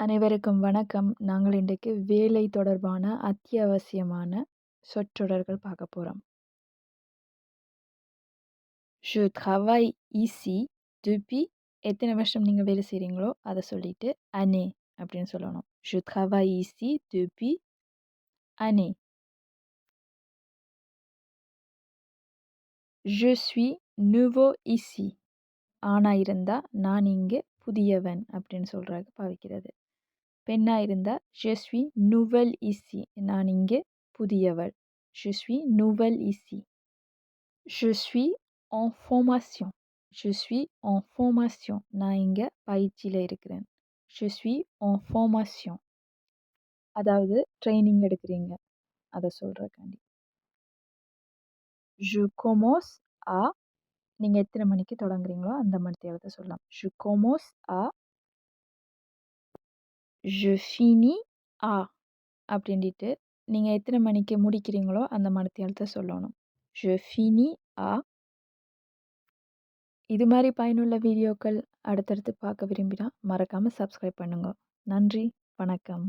அனைவருக்கும் வணக்கம். நாங்கள் இன்றைக்கு வேலை தொடர்பான அத்தியாவசியமான சொற்றொடர்கள் பார்க்க போகிறோம் ஷு ஹவாய் இசி depuis எத்தனை வருஷம் நீங்கள் வேலை செய்கிறீங்களோ அதை சொல்லிட்டு அனே அப்படின்னு சொல்லணும். Je ஹவாய் இசி depuis அனே Je suis nouveau ici. ஆனா இருந்தா நான் இங்கே புதியவன் அப்படின்னு சொல்றதுக்கு பாவிக்கிறது. பெண்ணாக இருந்தால் ஷெஸ்வி நுவல் இசி நான் இங்கே புதியவள் ஷெஸ்வி நுவல் இசி ஷெஸ்வி en formation. Je suis en நான் இங்கே பயிற்சியில் இருக்கிறேன் je suis en அதாவது ட்ரைனிங் எடுக்கிறீங்க அதை சொல்கிறக்காண்டி ஜு கோமோஸ் ஆ நீங்கள் எத்தனை மணிக்கு தொடங்குறீங்களோ அந்த மணி தேவை சொல்லலாம் ஜு கோமோஸ் ஆ je finis à அப்படின்ட்டு நீங்கள் எத்தனை மணிக்கு முடிக்கிறீங்களோ அந்த மணித்தியாலத்தை சொல்லணும். Je finis à இது மாதிரி பயனுள்ள வீடியோக்கள் அடுத்தடுத்து பார்க்க விரும்பினா மறக்காமல் சப்ஸ்கிரைப் பண்ணுங்க. நன்றி, வணக்கம்.